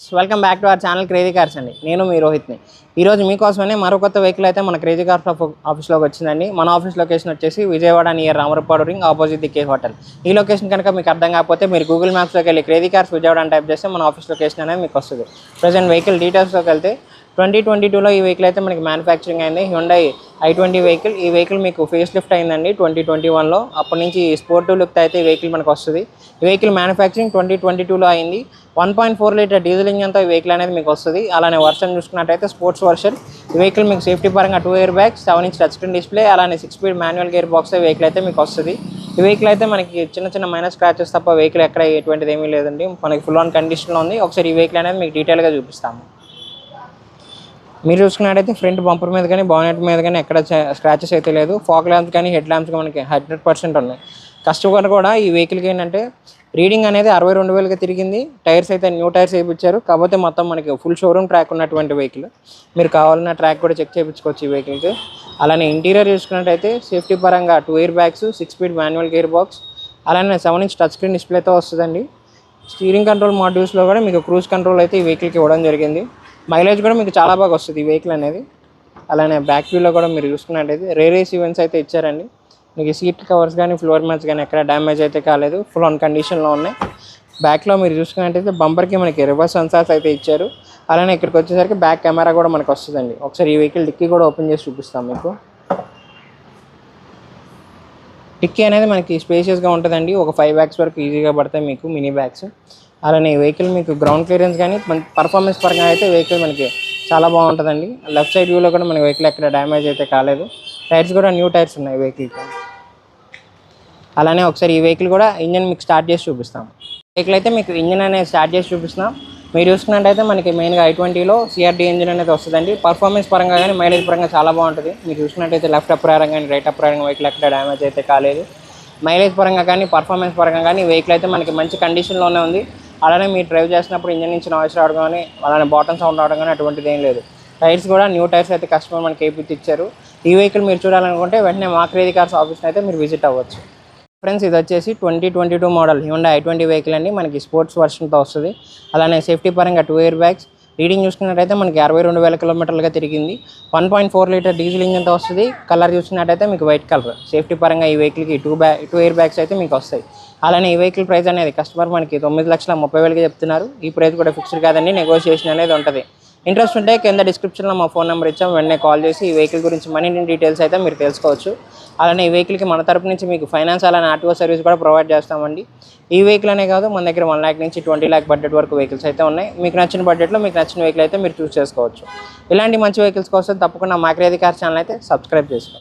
Welcome back to our channel crazy cars అండి. నేను మీ రోహిత్ని. ఈరోజు మీకోసమనే మరో కొత్త వెహికల్ అయితే మన క్రేజీ కార్స్ ఆఫ్ ఆఫీస్లోకి వచ్చిందండి. మన ఆఫీస్ లొకేషన్ వచ్చేసి Vijayawada near Ramarapadu ring opposite the K hotel ఈ లొకేషన్ కనుక మీకు అర్థం కాకపోతే మీరు గూగుల్ మ్యాప్స్లోకి వెళ్ళి క్రేజీ కార్స్ విజయవాడ అని టైప్ చేస్తే మన ఆఫీస్ లొకేషన్ అనేది మీకు వస్తుంది. ప్రజెంట్ వెహికల్ డీటెయిల్స్లోకి వెళ్తే ట్వంటీ ట్వంటీ టూలో ఈ వెహికల్ అయితే మనకి మ్యానుఫ్యాక్చరింగ్ అయింది. హ్యుండై ఐ ట్వంటీ వెహికల్ ఈ వెహికల్ మీకు ఫేస్ లిఫ్ట్ అయిందండి ట్వంటీ ట్వంటీ వన్లో. అప్పటి నుంచి స్పోర్టివ్ లుక్ అయితే ఈ వెహికల్ మనకు వస్తుంది. ఈ వెహికల్ మ్యానుఫ్యాక్చరింగ్ ట్వంటీ ట్వంటీ టూలో అయింది. One point four litre diesel ఇంజన్తో ఈ వెహికల్ అనేది మీకు వస్తుంది. అలానే వర్షన్ చూసుకున్నట్టయితే స్పోర్ట్స్ వర్షన్ ఈ వెహికల్ మీకు సేఫ్టీ పరంగా two air bags seven inch touch screen display అలానే six speed manual gear box vehicle అయితే మీకు వస్తుంది. ఈ వెహికల్ అయితే మనకి చిన్న చిన్న మైనస్ స్క్రాచెస్ తప్ప వెహికల్ ఎక్కడ ఎటువంటిది ఏమీ లేదండి. మనకి ఫుల్ ఆన్ కండిషన్లో ఉంది. ఒకసారి ఈ వెహికల్ అనేది మీకు డీటెయిల్గా చూపిస్తాము. మీరు చూసుకున్నట్టయితే ఫ్రంట్ బంపర్ మీద కానీ బానెట్ మీద కానీ ఎక్కడ స్క్రాచెస్ అయితే లేదు. ఫాక్ ల్యాంప్స్ కానీ హెడ్ ల్యాంప్స్ మనకి హండ్రెడ్ పర్సెంట్ ఉన్నాయి. కస్టమర్ కూడా ఈ వెహికల్కి ఏంటంటే రీడింగ్ అనేది అరవై రెండు వేలుగా తిరిగింది. టైర్స్ అయితే న్యూ టైర్స్ వేయించారు. కాకపోతే మొత్తం మనకి ఫుల్ షోరూమ్ ట్రాక్ ఉన్నటువంటి వెహికల్. మీరు కావాలన్న ట్రాక్ కూడా చెక్ చేయించుకోవచ్చు ఈ వెహికల్కి. అలానే ఇంటీరియర్ చూసుకున్నట్టయితే సేఫ్టీ పరంగా two air bags six speed manual gear box అలానే సెవెన్ ఇంచ్ టచ్ స్క్రీన్ డిస్ప్లేతో వస్తుందండి. స్టీరింగ్ కంట్రోల్ మాడ్యూల్స్లో కూడా మీకు క్రూజ్ కంట్రోల్ అయితే ఈ వెహికల్కి ఇవ్వడం జరిగింది. మైలేజ్ కూడా మీకు చాలా బాగా వస్తుంది ఈ వెహికల్ అనేది. అలానే బ్యాక్ వ్యూలో కూడా మీరు చూసుకున్నట్టయితే రేరేస్ ఈవెంట్స్ అయితే ఇచ్చారండి. మీకు సీట్ కవర్స్ కానీ ఫ్లోర్ మ్యాట్స్ కానీ ఎక్కడ డ్యామేజ్ అయితే కాలేదు. ఫుల్ ఆన్ కండిషన్లో ఉన్నాయి. బ్యాక్లో మీరు చూసుకున్నట్టయితే బంపర్కి మనకి రివర్స్ సెన్సార్స్ అయితే ఇచ్చారు. అలానే ఇక్కడికి వచ్చేసరికి బ్యాక్ కెమెరా కూడా మనకు వస్తుందండి. ఒకసారి ఈ వెహికల్ డిక్కీ కూడా ఓపెన్ చేసి చూపిస్తాం మీకు. డిక్కీ అనేది మనకి స్పేషియస్గా ఉంటుందండి. ఒక ఫైవ్ బ్యాగ్స్ వరకు ఈజీగా పడతాయి మీకు మినీ బ్యాగ్స్ అలానే వెహికల్ మీకు గ్రౌండ్ క్లియరెన్స్ కానీ పర్ఫార్మెన్స్ పరంగా అయితే వెహికల్ మనకి చాలా బాగుంటుందండి. లెఫ్ట్ సైడ్ వ్యూలో కూడా మన వెహికల్ ఎక్కడ డ్యామేజ్ అయితే కాలేదు. టైర్స్ కూడా న్యూ టైర్స్ ఉన్నాయి వెహికల్కి అలానే ఒకసారి ఈ వెహికల్ కూడా ఇంజన్ మీకు స్టార్ట్ చేసి చూపిస్తాం. వెహికల్ అయితే మీకు ఇంజన్ అనేది స్టార్ట్ చేసి చూపిస్తున్నాం. మీరు చూసుకున్నట్టయితే మనకి మెయిన్గా ఐ ట్వంటీలో సిఆర్డీ ఇంజిన్ అనేది వస్తుందండి. పర్ఫార్మెన్స్ పరంగా కానీ మైలేజ్ పరంగా చాలా బాగుంటుంది. మీరు చూసుకున్నట్టయితే లెఫ్ట్ అప్రారం కానీ రైట్ అప్రారం వెహికల్ ఎక్కడ డ్యామేజ్ అయితే కాలేదు. మైలేజ్ పరంగా కానీ పర్ఫార్మెన్స్ పరంగా కానీ వెహికల్ అయితే మనకి మంచి కండిషన్లోనే ఉంది. అలానే మీరు డ్రైవ్ చేసినప్పుడు ఇంజన్ నుంచి నాయిస్ రావడం కానీ అలానే బాటమ్ సౌండ్ రావడం కానీ అటువంటిది ఏం లేదు. టైర్స్ కూడా న్యూ టైర్స్ అయితే కస్టమర్ మనకి ఏపీ ఇచ్చారు. ఈ వెహికల్ మీరు చూడాలనుకుంటే వెంటనే మా క్రేది కార్స్ ఆఫీస్ని అయితే మీరు విజిట్ అవ్వచ్చు. ఫ్రెండ్స్ ఇది వచ్చేసి twenty twenty two model Hyundai i twenty vehicle అండి. మనకి స్పోర్ట్స్ వర్షన్తో వస్తుంది. అలానే సేఫ్టీ పరంగా టూ ఇయర్ బ్యాగ్స్ రీడింగ్ చూసుకున్నట్టయితే మనకి అరవై రెండు వేల కిలోమీటర్లుగా తిరిగింది. One point four litre diesel ఇంజన్తో వస్తుంది. కలర్ చూసినట్టయితే మీకు వైట్ కలర్. సేఫ్టీ పరంగా ఈ వెహికల్కి టూ బ్యా టూ ఇయర్ బ్యాగ్స్ అయితే మీకు వస్తాయి. అలానే ఈ వెహికల్ ప్రైస్ అనేది కస్టమర్ మనకి తొమ్మిది లక్షల ముప్పై వేలకి చెప్తున్నారు. ఈ ప్రైస్ కూడా ఫిక్స్డ్ కాదండి. నెగోషియేషన్ అనేది ఉంటుంది. ఇంట్రెస్ట్ ఉంటే కింద డిస్క్రిప్షన్లో మా ఫోన్ నెంబర్ ఇచ్చాం. వెంటనే కాల్ చేసి ఈ వెహికల్ గురించి మనీ డీటెయిల్స్ అయితే మీరు తెలుసుకోవచ్చు. అలానే ఈ వెహికల్కి మన తరపు నుంచి మీకు ఫైనాన్స్ అలానే ఆర్టీఓ సర్వీస్ కూడా ప్రొవైడ్ చేస్తామండి. ఈ వెహికల్ అనే కాదు మన దగ్గర వన్ ల్యాక్ నుంచి ట్వంటీ ల్యాక్ బడ్జెట్ వరకు వెహికల్స్ అయితే ఉన్నాయి. మీకు నచ్చిన బడ్జెట్లో మీకు నచ్చిన వెహికల్ అయితే మీరు చూస్ చేసుకోవచ్చు. ఇలాంటి మంచి వెహికల్స్ కోసం తప్పకుండా మా అధికార కార్ ఛానల్ అయితే సబ్స్క్రైబ్ చేసుకోండి.